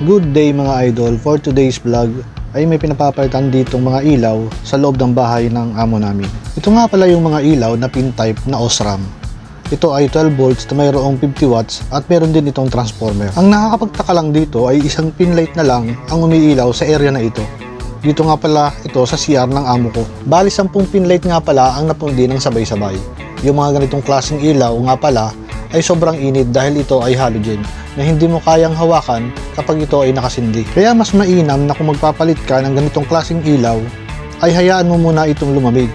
Good day mga idol, for today's vlog ay may pinapapalitan ditong mga ilaw sa loob ng bahay ng amo namin. Ito nga pala yung mga ilaw na pin type na OSRAM. Ito ay 12 volts na mayroong 50 watts at meron din itong transformer. Ang nakakapagtaka lang dito ay isang pin light na lang ang umiilaw sa area na ito. Dito nga pala ito sa CR ng amo ko. Bali 10 pin light nga pala ang napundi ng sabay-sabay. Yung mga ganitong klaseng ilaw nga pala ay sobrang init dahil ito ay halogen na hindi mo kayang hawakan kapag ito ay nakasindi. Kaya mas mainam na kung magpapalit ka ng ganitong klaseng ilaw ay hayaan mo muna itong lumamig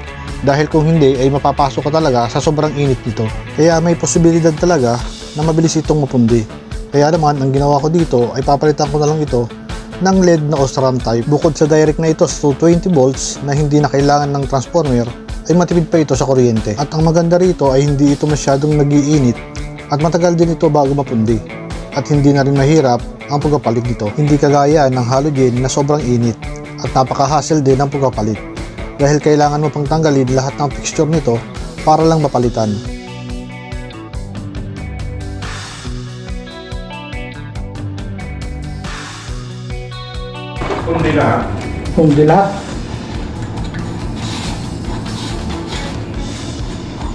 dahil kung hindi ay mapapasok ka talaga sa sobrang init nito. Kaya may posibilidad talaga na mabilis itong mapundi. Kaya naman ang ginawa ko dito ay papalitan ko na lang ito ng LED na Osram type. Bukod sa direct na ito sa 220 volts na hindi na kailangan ng transformer ay matipid pa ito sa kuryente. At ang maganda rito ay hindi ito masyadong nagiinit at matagal din ito bago mapundi. At hindi na rin mahirap ang pagpapalit nito. Hindi kagaya ng halogen na sobrang init at napaka-hassle din ang pagpapalit. Dahil kailangan mo pang tanggalin lahat ng fixture nito para lang mapalitan. Kundi lahat. Hindi lahat.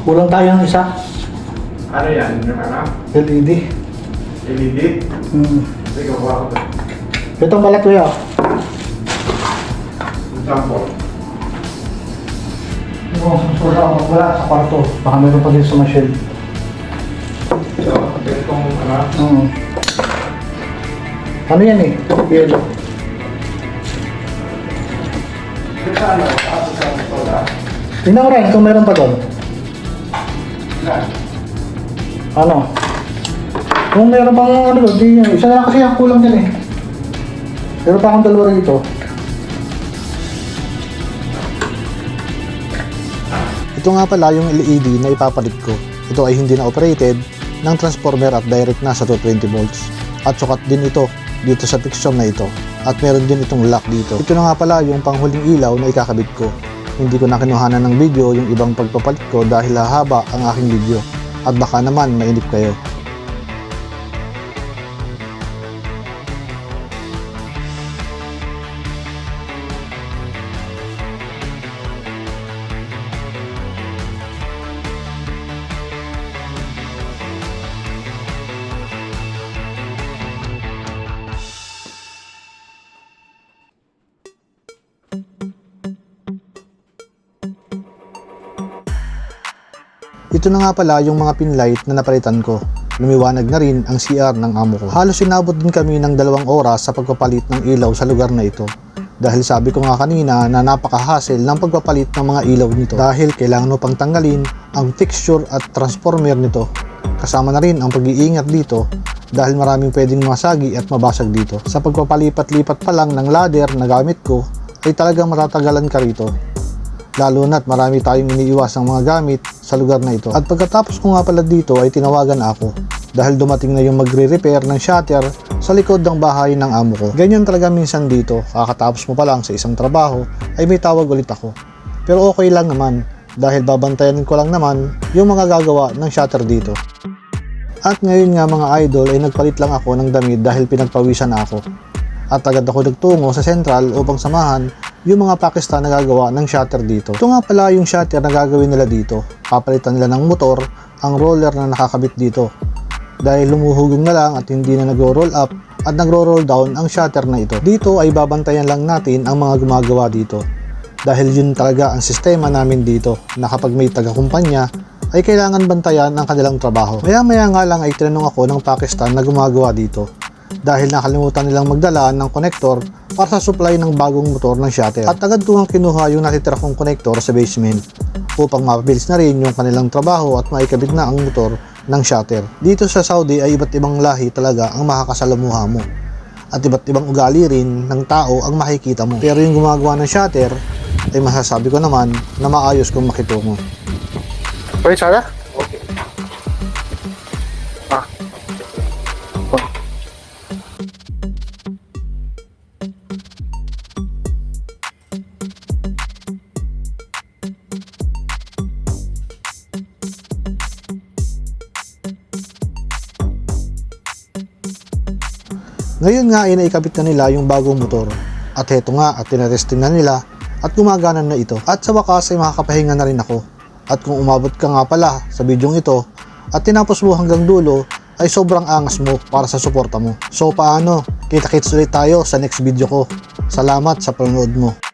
Kulang tayo ng isa. Ano yan? Ano? LED. LED? Hmm. Sige, gawa ko ito. Itong balat kuya. Example. Oo, wala, wala sa kwarto. Baka meron pa din sa machine. So, itong ano? Oo. Ano yan eh? Yellow. Ito ano? Ako sa soda. Tingnan ko rin kung meron pa doon. Ilan? Ano? Kung meron pang ano di Isa na lang kasi ang kulang din eh. Meron pa akong dalawa rito. Ito nga pala yung LED na ipapalit ko. Ito ay hindi na operated ng transformer at direct na sa 220 volts. At sukat din ito dito sa fixture na ito. At meron din itong lock dito. Ito na nga pala yung panghuling ilaw na ikakabit ko. Hindi ko na kinuhanan ng video yung ibang pagpapalit ko dahil hahaba ang aking video. At baka naman mainip kayo. Ito na nga pala yung mga pinlight na napalitan ko. Lumiwanag na rin ang CR ng amo ko. Halos inabot din kami ng dalawang oras sa pagpapalit ng ilaw sa lugar na ito. Dahil sabi ko nga kanina na napaka-hassle ng pagpapalit ng mga ilaw nito. Dahil kailangan mo pang tanggalin ang fixture at transformer nito. Kasama na rin ang pag-iingat dito dahil maraming pwedeng masagi at mabasag dito. Sa pagpapalipat-lipat pa lang ng ladder na gamit ko ay talagang matatagalan ka rito lalo na't marami tayong iniiwasang mga gamit sa lugar na ito. At pagkatapos ko nga pala dito ay tinawagan ako dahil dumating na yung magre-repair ng shutter sa likod ng bahay ng amo ko. Ganyan talaga minsan dito, kakatapos mo pa lang sa isang trabaho, ay may tawag ulit ako. Pero okay lang naman, dahil babantayan ko lang naman yung mga gagawa ng shutter dito. At ngayon nga mga idol ay nagpalit lang ako ng damit dahil pinagpawisan na ako. At agad ako nagtungo sa sentral upang samahan yung mga Pakistan na gagawa ng shutter dito. Ito nga pala yung shutter na gagawin nila dito. Papalitan nila ng motor ang roller na nakakabit dito. Dahil lumuhugong na lang at hindi na nagro-roll up at nagro-roll down ang shutter na ito. Dito ay babantayan lang natin ang mga gumagawa dito. Dahil yun talaga ang sistema namin dito na kapag may taga-kumpanya ay kailangan bantayan ang kanilang trabaho. Maya-maya nga lang ay tinanong ako ng Pakistan na gumagawa dito dahil nakalimutan nilang magdala ng konektor para sa supply ng bagong motor ng shutter. At agad ko kinuha yung natitira kong konektor sa basement upang mapabilis na rin yung kanilang trabaho at maikabit na ang motor ng shutter. Dito sa Saudi ay iba't ibang lahi talaga ang makakasalamuha mo. At iba't ibang ugali rin ng tao ang makikita mo. Pero yung gumagawa ng shutter ay masasabi ko naman na maayos kung makitungo. Okay. Ah. Ngayon nga ay naikabit na nila yung bagong motor. At heto nga at tinetesting na nila at gumagana na ito. At sa wakas ay makakapahinga na rin ako. At kung umabot ka nga pala sa bidyong ito at tinapos mo hanggang dulo ay sobrang angas mo para sa suporta mo. So paano? Kita-kits ulit tayo sa next video ko. Salamat sa panonood mo.